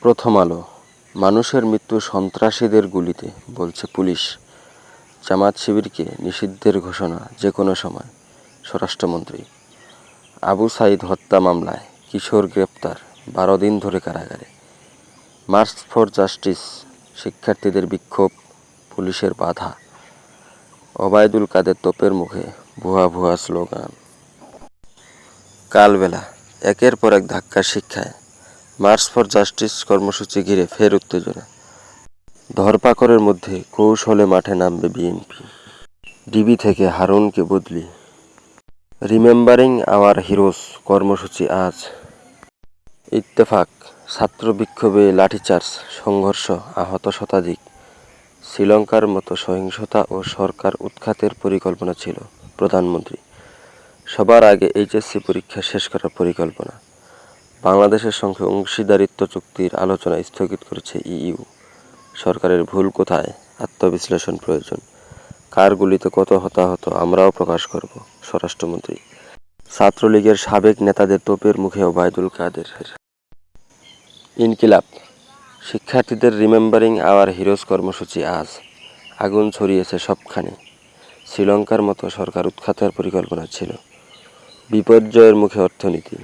প্রথম আলো, মানুষের মৃত্যু সন্ত্রাসীদের গুলিতে, বলছে পুলিশ। জামাত শিবিরকে নিষিদ্ধের ঘোষণা যে কোনো সময়, স্বরাষ্ট্রমন্ত্রী। আবু সাইদ হত্যা মামলায় কিশোর গ্রেপ্তার, বারো দিন ধরে কারাগারে। মার্চ ফর জাস্টিস, শিক্ষার্থীদের বিক্ষোভ, পুলিশের বাধা। ওবায়দুল কাদের তোপের মুখে ভুয়া ভুয়া স্লোগান। কালবেলা, একের পর এক ধাক্কা শিক্ষায়। মার্চ ফর জাস্টিস কর্মসূচি ঘিরে ফের উত্তেজনা। ধরপাকড়ের মধ্যে কৌশলে মাঠে নামবে বিএনপি। ডিবি থেকে হারুনকে বদলি। রিমেম্বারিং আওয়ার হিরোজ কর্মসূচি আজ। ইত্তেফাক, ছাত্র বিক্ষোভে লাঠিচার্জ, সংঘর্ষ, আহত শতাধিক। শ্রীলঙ্কার মতো সহিংসতা ও সরকার উৎখাতের পরিকল্পনা ছিল প্রধানমন্ত্রী। সবার আগে এইচএসসি পরীক্ষা শেষ করার পরিকল্পনা। বাংলাদেশের সঙ্গে অংশীদারিত্ব চুক্তির আলোচনা স্থগিত করেছে ইইউ। সরকারের ভুল কোথায়? আত্মবিশ্লেষণ প্রয়োজন। কার গুলিতে কত হতাহত আমরাও প্রকাশ করব, স্বরাষ্ট্রমন্ত্রী। ছাত্রলীগের সাবেক নেতাদের তোপের মুখে ওবায়দুল কাদের ইনকিলাব। শিক্ষার্থীদের রিমেম্বারিং আওয়ার হিরোজ কর্মসূচি আজ। আগুন ছড়িয়েছে সবখানে। শ্রীলঙ্কার মতো সরকার উৎখাতের পরিকল্পনা ছিল। বিপর্যয়ের মুখে অর্থনীতি।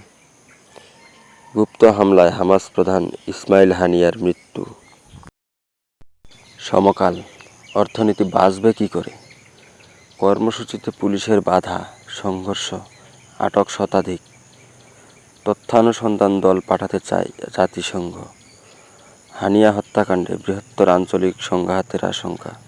গুপ্ত হামলায় হামাস প্রধান ইসমাইল হানিয়ার মৃত্যু। সমকাল, অর্থনীতি বাঁচবে কি করে? কর্মসূচিতে পুলিশের বাধা, সংঘর্ষ, আটক শতাধিক। তথ্যানুসন্ধান দল পাঠাতে চায় জাতিসংঘ। হানিয়া হত্যাকাণ্ডে বৃহত্তর আঞ্চলিক সংঘাতের আশঙ্কা।